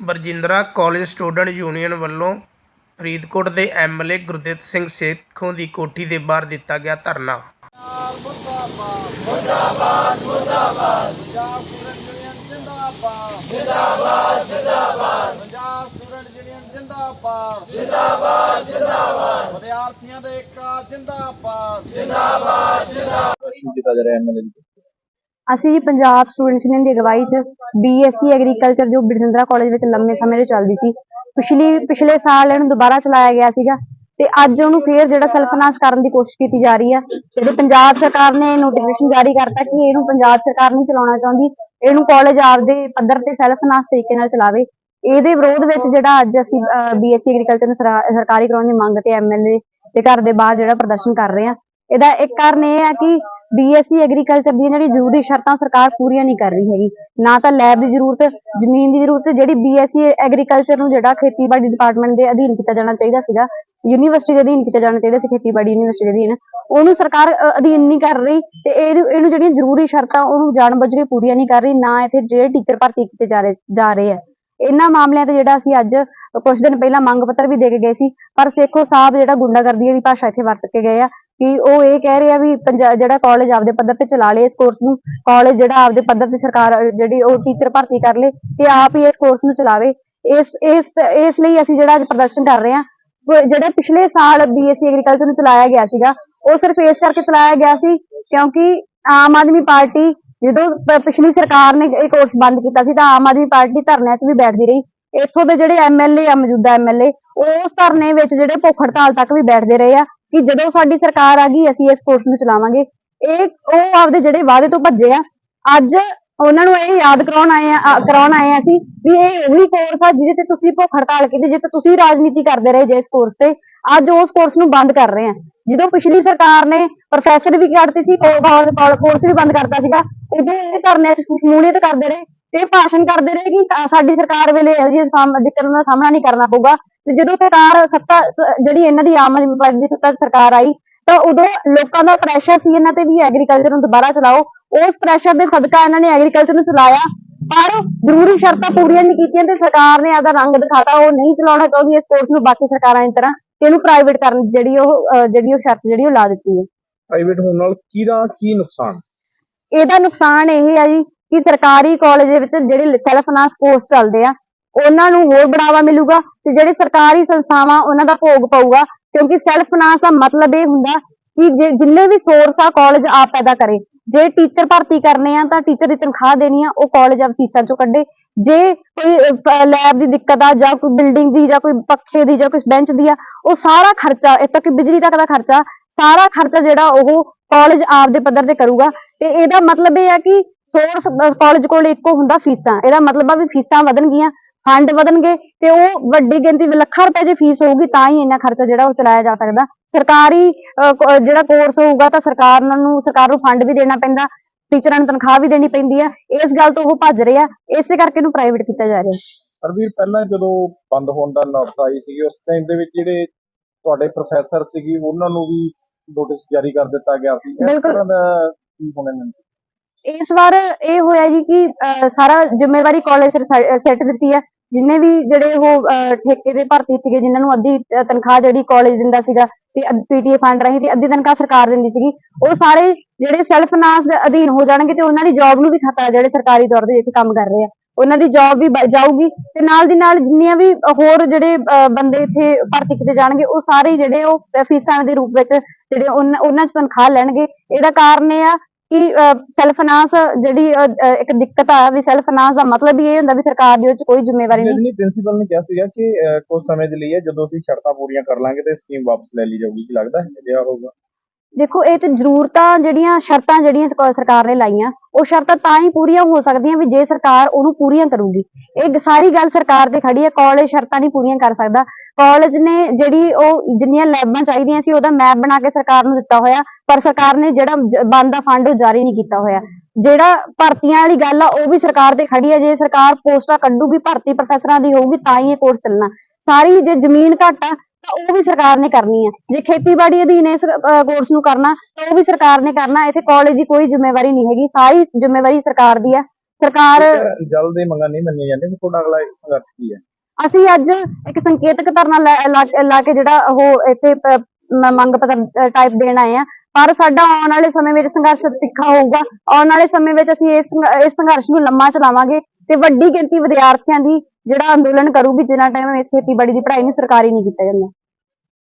Barjindra college student union ਵੱਲੋਂ ਫਰੀਦਕੋਟ ਦੇ MLA Gurdit Singh Sekhon ਦੀ ਕੋਠੀ ਦੇ ਬਾਹਰ ਦਿੱਤਾ ਗਿਆ ਧਰਨਾ। ਮੁਰਦਾਬਾਦ ਮੁਰਦਾਬਾਦ ਪੰਜਾਬ ਸਟੂਡੈਂਟ ਯੂਨੀਅਨ ਜਿੰਦਾਬਾਦ ਜਿੰਦਾਬਾਦ ਜਿੰਦਾਬਾਦ ਪੰਜਾਬ ਸਟੂਡੈਂਟ ਯੂਨੀਅਨ ਜਿੰਦਾਬਾਦ ਜਿੰਦਾਬਾਦ ਜਿੰਦਾਬਾਦ ਵਿਦਿਆਰਥੀਆਂ ਦੇ ਏਕਾ ਜਿੰਦਾਬਾਦ ਕੀਤਾ ਜਾ ਰਿਹਾ ਐਮਐਲਏ ਅਸੀਂ ਜੀ ਪੰਜਾਬ ਸਟੂਡੈਂਟਸ ਯੂਨੀਅਨ ਦੀ ਅਗਵਾਈ 'ਚ ਬੀਐਸਸੀ ਐਗਰੀਕਲਚਰ ਜੋ ਬਰਜਿੰਦਰਾ ਕਾਲਜ ਵਿੱਚ ਲੰਮੇ ਸਮੇਂ ਤੋਂ ਚੱਲਦੀ ਸੀ, ਪਿਛਲੀ, ਪਿਛਲੇ ਸਾਲ ਇਹਨੂੰ ਦੁਬਾਰਾ ਚਲਾਇਆ ਗਿਆ ਸੀਗਾ ਤੇ ਅੱਜ ਉਹਨੂੰ ਫੇਰ ਜਿਹੜਾ ਸੈਲਫਨਾਸ ਕਰਨ ਦੀ ਕੋਸ਼ਿਸ਼ ਕੀਤੀ ਜਾ ਰਹੀ ਆ, ਜਿਹੜੇ ਪੰਜਾਬ ਸਰਕਾਰ ਨੇ ਨੋਟੀਫਿਕੇਸ਼ਨ ਜਾਰੀ ਕਰਤਾ ਕਿ ਇਹਨੂੰ ਪੰਜਾਬ ਸਰਕਾਰ ਨਹੀਂ ਚਲਾਉਣਾ ਚਾਹੁੰਦੀ, ਇਹਨੂੰ ਕਾਲਜ ਆਪਦੇ ਪੱਧਰ ਤੇ ਸੈਲਫਨਾਸ ਤਰੀਕੇ ਨਾਲ ਚਲਾਵੇ। ਇਹਦੇ ਵਿਰੋਧ ਵਿੱਚ ਜਿਹੜਾ ਅੱਜ ਅਸੀਂ ਬੀਐਸਸੀ ਐਗਰੀਕਲਚਰ ਨੂੰ ਸਰਕਾਰੀ ਕਰਾਉਣ ਦੀ ਮੰਗ ਤੇ ਐਮਐਲਏ ਦੇ ਘਰ ਦੇ ਬਾਹਰ ਜਿਹੜਾ ਪ੍ਰਦਰਸ਼ਨ ਕਰ ਰਹੇ ਆ, ਇਹਦਾ ਇੱਕ ਕਾਰਨ ਇਹ ਆ ਕਿ ਬੀਐਸਸੀ ਐਗਰੀਕਲਚਰ ਦੀਆਂ ਜਿਹੜੀ ਜ਼ਰੂਰੀ ਸ਼ਰਤਾਂ ਸਰਕਾਰ ਪੂਰੀਆਂ ਨਹੀਂ ਕਰ ਰਹੀ ਹੈਗੀ। ਨਾ ਤਾਂ ਲੈਬ ਦੀ ਜ਼ਰੂਰਤ, ਜ਼ਮੀਨ ਦੀ ਜ਼ਰੂਰਤ, ਜਿਹੜੀ ਬੀਐਸਸੀ ਐਗਰੀਕਲਚਰ ਨੂੰ ਜਿਹੜਾ ਖੇਤੀਬਾੜੀ ਡਿਪਾਰਟਮੈਂਟ ਦੇ ਅਧੀਨ ਕੀਤਾ ਜਾਣਾ ਚਾਹੀਦਾ ਸੀਗਾ ਯੂਨੀਵਰਸਿਟੀ ਦੇ ਅਧੀਨ ਕੀਤਾ ਜਾਣਾ ਚਾਹੀਦਾ ਸੀ, ਖੇਤੀਬਾੜੀ ਯੂਨੀਵਰਸਿਟੀ ਦੇ ਅਧੀਨ, ਉਹਨੂੰ ਸਰਕਾਰ ਅਧੀਨ ਨਹੀਂ ਕਰ ਰਹੀ ਤੇ ਇਹਨੂੰ ਇਹਨੂੰ ਜਿਹੜੀਆਂ ਜ਼ਰੂਰੀ ਸ਼ਰਤਾਂ ਉਹਨੂੰ ਜਾਣਬੁੱਝ ਕੇ ਪੂਰੀਆਂ ਨਹੀਂ ਕਰ ਰਹੀ, ਨਾ ਇੱਥੇ ਜਿਹੜੇ ਟੀਚਰ ਭਰਤੀ ਕੀਤੇ ਜਾ ਰਹੇ ਜਾ ਰਹੇ ਆ। ਇਹਨਾਂ ਮਾਮਲਿਆਂ ਤੇ ਜਿਹੜਾ ਅਸੀਂ ਅੱਜ ਕੁਝ ਦਿਨ ਪਹਿਲਾਂ ਮੰਗ ਪੱਤਰ ਵੀ ਦੇ ਕੇ ਗਏ ਸੀ, ਪਰ ਸੇਖੋ ਸਾਹਿਬ ਜਿਹੜਾ ਗੁੰਡਾਗਰਦੀ ਵਾਲੀ ਭਾਸ਼ਾ ਇੱਥੇ ਵਰਤ ਕੇ ਗਏ ਆ ਕਿ ਉਹ ਇਹ ਕਹਿ ਰਹੇ ਆ ਵੀ ਪੰਜਾ- ਜਿਹੜਾ ਕਾਲਜ ਆਪਦੇ ਪੱਧਰ ਤੇ ਚਲਾ ਲੇ ਇਸ ਕੋਰਸ ਨੂੰ ਕਾਲਜ ਜਿਹੜਾ ਆਪਦੇ ਪੱਧਰ ਤੇ ਸਰਕਾਰ, ਜਿਹੜੀ ਉਹ ਟੀਚਰ ਭਰਤੀ ਕਰ ਲੇ ਤੇ ਆਪ ਹੀ ਇਸ ਕੋਰਸ ਨੂੰ ਚਲਾਵੇ। ਇਸ ਇਸ ਇਸ ਲਈ ਅਸੀਂ ਜਿਹੜਾ ਅੱਜ ਪ੍ਰਦਰਸ਼ਨ ਕਰ ਰਹੇ ਆ ਜਿਹੜਾ ਪਿਛਲੇ ਸਾਲ ਬੀਐਸਸੀ ਐਗਰੀਕਲਚਰ ਨੂੰ ਚਲਾਇਆ ਗਿਆ ਸੀਗਾ, ਉਹ ਸਿਰਫ ਇਸ ਕਰਕੇ ਚਲਾਇਆ ਗਿਆ ਸੀ ਕਿਉਂਕਿ ਆਮ ਆਦਮੀ ਪਾਰਟੀ ਜਦੋਂ ਪਿਛਲੀ ਸਰਕਾਰ ਨੇ ਇਹ ਕੋਰਸ ਬੰਦ ਕੀਤਾ ਸੀ ਤਾਂ ਆਮ ਆਦਮੀ ਪਾਰਟੀ ਧਰਨਿਆਂ 'ਚ ਵੀ ਬੈਠਦੀ ਰਹੀ। ਇੱਥੋਂ ਦੇ ਜਿਹੜੇ ਐਮਐਲਏ ਆ, ਮੌਜੂਦਾ ਐਮਐਲਏ ਉਸ ਧਰਨੇ ਵਿੱਚ ਜਿਹੜੇ ਭੁੱਖ ਹੜਤਾਲ ਤੱਕ ਵੀ ਬੈਠਦੇ ਰਹੇ ਆ। ਕਿ ਜਦੋਂ ਸਾਡੀ ਸਰਕਾਰ ਆ ਗਈ, ਅਸੀਂ ਇਸ ਕੋਰਸ ਨੂੰ ਚਲਾਵਾਂਗੇ। ਇਹ, ਉਹ ਆਪਦੇ ਜਿਹੜੇ ਵਾਅਦੇ ਤੋਂ ਭੱਜੇ ਆ। ਅੱਜ ਉਹਨਾਂ ਨੂੰ ਇਹ ਯਾਦ ਕਰਾਉਣ ਆਏ ਆ ਕਰਾਉਣ ਆਏ ਆ ਅਸੀਂ ਵੀ ਇਹ ਉਹੀ ਕੋਰਸ ਆ ਜਿਹਦੇ ਤੇ ਤੁਸੀਂ ਭੁੱਖ ਹੜਤਾਲ ਕੀਤੀ, ਜਿੱਥੇ ਤੁਸੀਂ ਰਾਜਨੀਤੀ ਕਰਦੇ ਰਹੇ ਜੇ ਇਸ ਕੋਰਸ ਤੇ। ਅੱਜ ਉਸ ਕੋਰਸ ਨੂੰ ਬੰਦ ਕਰ ਰਹੇ ਆ। ਜਦੋਂ ਪਿਛਲੀ ਸਰਕਾਰ ਨੇ ਪ੍ਰੋਫੈਸਰ ਵੀ ਕੱਢਤੀ ਸੀ ਕੋਰਸ ਵੀ ਬੰਦ ਕਰਤਾ ਸੀਗਾ। ਉਦੋਂ ਇਹ ਧਰਨੇ ਚ ਸ਼ਮੂਲੀਅਤ ਕਰਦੇ ਰਹੇ ਤੇ ਭਾਸ਼ਣ ਕਰਦੇ ਰਹੇ ਕਿ ਸਾਡੀ ਸਰਕਾਰ ਵੇਲੇ ਇਹੋ ਜਿਹੀ ਦਿੱਕਤਾਂ ਦਾ ਸਾਹਮਣਾ ਨਹੀਂ ਕਰਨਾ ਪਊਗਾ। ਤੇ ਜਦੋਂ ਸਰਕਾਰ ਸੱਤਾ ਜਿਹੜੀ ਇਹਨਾਂ ਦੀ ਆਮ ਆਦਮੀ ਪਾਰਟੀ ਦੀ ਸੱਤਾ ਸਰਕਾਰ ਆਈ ਤਾਂ ਉਦੋਂ ਲੋਕਾਂ ਦਾ ਪ੍ਰੈਸ਼ਰ ਸੀ ਇਹਨਾਂ ਤੇ ਵੀ ਐਗਰੀਕਲਚਰ ਨੂੰ ਦੁਬਾਰਾ ਚਲਾਓ। ਉਸ ਪ੍ਰੈਸ਼ਰ ਦੇ ਸਦਕਾ ਇਹਨਾਂ ਨੇ ਐਗਰੀਕਲਚਰ ਨੂੰ ਚਲਾਇਆ। ਪਰ ਜ਼ਰੂਰੀ ਸ਼ਰਤਾਂ ਪੂਰੀਆਂ ਨਹੀਂ ਕੀਤੀਆਂ ਤੇ ਸਰਕਾਰ ਨੇ ਆਦਾ ਰੰਗ ਦਿਖਾਤਾ ਉਹ ਨਹੀਂ ਚਲਾਉਣਾ ਚਾਹੁੰਦੀ ਇਸ ਕੋਰਸ ਨੂੰ ਬਾਕੀ ਸਰਕਾਰਾਂ ਦੀ ਤਰ੍ਹਾਂ ਤੇ ਇਹਨੂੰ ਪ੍ਰਾਈਵੇਟ ਕਰਨ ਜਿਹੜੀ ਉਹ ਜਿਹੜੀ ਉਹ ਸ਼ਰਤ ਜਿਹੜੀ ਉਹ ਲਾ ਦਿੱਤੀ ਹੈ। ਪ੍ਰਾਈਵੇਟ ਹੋਣ ਨਾਲ ਕਿਹਦਾ ਕੀ ਨੁਕਸਾਨ? ਇਹਦਾ ਨੁਕਸਾਨ ਇਹ ਹੈ ਜੀ ਕਿ ਸਰਕਾਰੀ ਕਾਲਜ ਦੇ ਵਿੱਚ ਜਿਹੜੇ ਸੈਲਫ ਫਾਈਨਾਂਸ ਕੋਰਸ ਚੱਲਦੇ ਆ ਉਹਨਾਂ ਨੂੰ ਹੋਰ ਬੜਾਵਾ ਮਿਲੂਗਾ ਤੇ ਜਿਹੜੇ ਸਰਕਾਰੀ ਸੰਸਥਾਵਾਂ ਉਹਨਾਂ ਦਾ ਭੋਗ ਪਊਗਾ, ਕਿਉਂਕਿ ਸੈਲਫ ਫਾਈਨਾਂਸ ਦਾ ਮਤਲਬ ਇਹ ਹੁੰਦਾ ਕਿ ਜੇ- ਜਿੰਨੇ ਵੀ ਸੋਰਸ ਆ ਕਾਲਜ ਆਪ ਪੈਦਾ ਕਰੇ। ਜੇ ਟੀਚਰ ਭਰਤੀ ਕਰਨੇ ਆ ਤਾਂ ਟੀਚਰ ਦੀ ਤਨਖਾਹ ਦੇਣੀ ਆ, ਉਹ ਕਾਲਜ ਆਪ ਫੀਸਾਂ ਚੋਂ ਕੱਢੇ। ਜੇ ਕੋਈ ਲੈਬ ਦੀ ਦਿੱਕਤ ਆ ਜਾਂ ਕੋਈ ਬਿਲਡਿੰਗ ਦੀ ਜਾਂ ਕੋਈ ਪੱਖੇ ਦੀ ਜਾਂ ਕੋਈ ਬੈਂਚ ਦੀ ਆ, ਉਹ ਸਾਰਾ ਖਰਚਾ, ਇੱਥੇ ਕਿ ਬਿਜਲੀ ਤੱਕ ਦਾ ਖਰਚਾ, ਸਾਰਾ ਖਰਚਾ ਜਿਹੜਾ ਉਹ ਕਾਲਜ ਆਪ ਦੇ ਪੱਧਰ ਤੇ ਕਰੂਗਾ। ਤੇ ਇਹਦਾ ਮਤਲਬ ਇਹ ਆ ਕਿ ਸੋਰਸ ਕਾਲਜ ਕੋਲ ਇੱਕੋ ਹੁੰਦਾ ਫੀਸਾਂ। ਇਹਦਾ ਮਤਲਬ ਆ ਵੀ ਫੀਸਾਂ ਵਧਣਗੀਆਂ। ਫੰਡ ਵਧਣਗੇ ਤੇ ਉਹ ਵੱਡੀ ਗਿਣਤੀ ਵਿੱਚ ਲੱਖਾਂ ਰੁਪਏ ਦੀ ਫੀਸ ਹੋਊਗੀ ਤਾਂ ਹੀ ਇੰਨਾ ਖਰਚਾ ਜਿਹੜਾ ਉਹ ਚਲਾਇਆ ਜਾ ਸਕਦਾ। ਸਰਕਾਰੀ ਜਿਹੜਾ ਕੋਰਸ ਹੋਊਗਾ ਤਾਂ ਸਰਕਾਰ ਨੂੰ ਸਰਕਾਰ ਨੂੰ ਫੰਡ ਵੀ ਦੇਣਾ ਪੈਂਦਾ ਟੀਚਰਾਂ ਨੂੰ ਤਨਖਾਹ ਵੀ ਦੇਣੀ ਪੈਂਦੀ ਆ। ਇਸ ਗੱਲ ਤੋਂ ਉਹ ਭੱਜ ਰਹੇ ਆ ਇਸੇ ਕਰਕੇ ਇਹਨੂੰ ਪ੍ਰਾਈਵੇਟ ਕੀਤਾ ਜਾ ਰਿਹਾ। ਹਰਵੀਰ ਪਹਿਲਾਂ ਜਦੋਂ ਬੰਦ ਹੋਣ ਦਾ ਨੌਬਤ ਆਈ ਸੀਗੀ ਉਸ ਟਾਈਮ ਦੇ ਵਿੱਚ ਜਿਹੜੇ ਤੁਹਾਡੇ ਪ੍ਰੋਫੈਸਰ ਸੀਗੇ ਉਹਨਾਂ ਨੂੰ ਵੀ ਨੋਟਿਸ ਜਾਰੀ ਕਰ ਦਿੱਤਾ ਗਿਆ ਸੀ। ਇਸ ਬਿਲਕੁਲ। ਤਰ੍ਹਾਂ ਦਾ ਕੀ ਹੋਣੇ ਨੇ? ਇਸ ਵਾਰ ਇਹ ਹੋਇਆ ਜੀ ਕਿ ਸਾਰਾ ਜ਼ਿੰਮੇਵਾਰੀ ਕਾਲਜ ਸੈੱਟ ਦਿੱਤੀ ਹੈ ਜਿੰਨੇ ਵੀ ਜਿਹੜੇ ਉਹ ਠੇਕੇ ਦੇ ਭਰਤੀ ਸੀਗੇ, ਜਿਨ੍ਹਾਂ ਨੂੰ ਅੱਧੀ ਤਨਖਾਹ ਜਿਹੜੀ ਕਾਲਜ ਦਿੰਦਾ ਸੀਗਾ, ਤੇ ਪੀਟੀਏ ਫੰਡ ਰਾਹੀਂ ਤੇ ਅੱਧੀ ਤਨਖਾਹ ਸਰਕਾਰ ਦਿੰਦੀ ਸੀਗੀ, ਉਹ ਸਾਰੇ ਜਿਹੜੇ ਸੈਲਫ ਫਾਈਨਾਂਸ ਦੇ ਅਧੀਨ ਹੋ ਜਾਣਗੇ ਤੇ ਉਹਨਾਂ ਦੀ ਜੌਬ ਨੂੰ ਵੀ ਖਤਰਾ ਜਿਹੜੇ ਸਰਕਾਰੀ ਤੌਰ ਤੇ ਇੱਥੇ ਕੰਮ ਕਰ ਰਹੇ ਆ। ਉਹਨਾਂ ਦੀ ਜੌਬ ਵੀ ਜਾਊਗੀ ਤੇ ਨਾਲ ਦੀ ਨਾਲ ਜਿੰਨੀਆਂ ਵੀ ਹੋਰ ਜਿਹੜੇ ਬੰਦੇ ਇੱਥੇ ਭਰਤੀ ਕੀਤੇ ਜਾਣਗੇ, ਉਹ ਸਾਰੇ ਜਿਹੜੇ ਉਹ ਫੀਸਾਂ ਦੇ ਰੂਪ ਵਿੱਚ ਜਿਹੜੇ ਉਹਨਾਂ ਉਹਨਾਂ ਚ ਤਨਖਾਹ ਲੈਣਗੇ। ਇਹਦਾ ਕਾਰਨ ਇਹ ਆ ਕਿ ਸੈਲਫ ਫਾਈਨਾਂਸ ਜਿਹੜੀ ਇੱਕ ਦਿੱਕਤ ਆ ਵੀ ਸੈਲਫ ਫਾਈਨਾਂਸ ਦਾ ਮਤਲਬ ਇਹ ਹੁੰਦਾ ਵੀ ਸਰਕਾਰ ਦੀ ਉਹ ਚ ਕੋਈ ਜ਼ਿੰਮੇਵਾਰੀ ਨਹੀਂ। ਨਹੀਂ ਪ੍ਰਿੰਸੀਪਲ ਨੇ ਕਿਹਾ ਸੀਗਾ ਕਿ ਕੁਝ ਸਮੇਂ ਦੇ ਲਈ ਹੈ ਜਦੋਂ ਅਸੀਂ ਸ਼ਰਤਾਂ ਪੂਰੀਆਂ ਕਰ ਲਾਂਗੇ ਤੇ ਸਕੀਮ ਵਾਪਸ ਲੈ ਲਈ ਜਾਊਗੀ ਕੀ ਲੱਗਦਾ ਹੈ? ਅਜਿਹਾ ਹੋਊਗਾ। ਦੇਖੋ, ਇਹ ਤੇ ਜ਼ਰੂਰਤਾਂ ਜਿਹੜੀਆਂ, ਸ਼ਰਤਾਂ ਜਿਹੜੀਆਂ ਸਰਕਾਰ ਨੇ ਲਾਈਆਂ, ਉਹ ਸ਼ਰਤਾਂ ਤਾਂ ਹੀ ਪੂਰੀਆਂ ਹੋ ਸਕਦੀਆਂ ਵੀ ਜੇ ਸਰਕਾਰ ਉਹਨੂੰ ਪੂਰੀਆਂ ਕਰੂਗੀ। ਇਹ ਸਾਰੀ ਗੱਲ ਸਰਕਾਰ ਤੇ ਖੜੀ ਹੈ, ਕਾਲਜ ਸ਼ਰਤਾਂ ਨਹੀਂ ਪੂਰੀਆਂ ਕਰ ਸਕਦਾ। ਕਾਲਜ ਨੇ ਜਿਹੜੀ ਉਹ ਜਿੰਨੀਆਂ ਲੈਬਾਂ ਚਾਹੀਦੀਆਂ ਸੀ, ਉਹਦਾ ਮੈਪ ਬਣਾ ਕੇ ਸਰਕਾਰ ਨੂੰ ਦਿੱਤਾ ਹੋਇਆ, ਪਰ ਸਰਕਾਰ ਨੇ ਜਿਹੜਾ ਜ- ਫੰਡ ਉਹ ਜਾਰੀ ਨਹੀਂ ਕੀਤਾ ਹੋਇਆ। ਜਿਹੜਾ ਭਰਤੀਆਂ ਵਾਲੀ ਗੱਲ ਆ, ਉਹ ਵੀ ਸਰਕਾਰ ਤੇ ਖੜੀ ਹੈ। ਜੇ ਸਰਕਾਰ ਪੋਸਟਾਂ ਕੱਢੂਗੀ, ਭਰਤੀ ਪ੍ਰੋਫੈਸਰਾਂ ਦੀ ਹੋਊਗੀ, ਤਾਂ ਹੀ ਇਹ ਕੋਰਸ ਚੱਲਣਾ। ਸਾਰੀ ਜੇ ਜ਼ਮੀਨ ਘੱਟ ਆ ਤਾਂ ਉਹ ਵੀ ਸਰਕਾਰ ਨੇ ਕਰਨੀ ਹੈ ਜੇ ਖੇਤੀਬਾੜੀ ਅਧੀਨ ਇਸ ਕੋਰਸ ਨੂੰ ਕਰਨਾ ਤਾਂ ਉਹ ਵੀ ਸਰਕਾਰ ਨੇ ਕਰਨਾ। ਇੱਥੇ ਕਾਲਜ ਦੀ ਕੋਈ ਜ਼ਿੰਮੇਵਾਰੀ ਨਹੀਂ ਹੈਗੀ। ਸਾਰੀ ਜ਼ਿੰਮੇਵਾਰੀ ਸਰਕਾਰ ਦੀ ਆ। ਸਰਕਾਰ ਜੇਕਰ ਜਲਦ ਇਹ ਮੰਗਾਂ ਨਹੀਂ ਮੰਨੀਆਂ ਜਾਂਦੀਆਂ ਤਾਂ ਤੁਹਾਡਾ ਅਗਲਾ ਸੰਘਰਸ਼ ਕੀ ਹੈ ਅਸੀਂ ਅੱਜ ਇੱਕ ਸੰਕੇਤਕ ਧਰਨਾ ਲੈ ਕੇ ਜਿਹੜਾ ਉਹ ਇੱਥੇ ਮੰਗ ਪੱਤਰ ਟਾਈਪ ਦੇਣ ਆਏ ਆ। ਪਰ ਸਾਡਾ ਆਉਣ ਵਾਲੇ ਸਮੇਂ ਵਿੱਚ ਸੰਘਰਸ਼ ਤਿੱਖਾ ਹੋਊਗਾ। ਆਉਣ ਵਾਲੇ ਸਮੇਂ ਵਿੱਚ ਅਸੀਂ ਇਸ ਸੰਘਰਸ਼ ਨੂੰ ਲੰਮਾ ਚਲਾਵਾਂਗੇ। ਤੇ ਵੱਡੀ ਗਿਣਤੀ ਵਿਦਿਆਰਥੀਆਂ ਦੀ ਜਿਹੜਾ ਅੰਦੋਲਨ ਕਰੂਗੀ ਜਿੰਨਾ ਟਾਈਮ ਇਸ ਖੇਤੀਬਾੜੀ ਦੀ ਪੜ੍ਹਾਈ ਨੂੰ ਸਰਕਾਰੀ ਨਹੀਂ ਕੀਤਾ ਜਾਂਦਾ।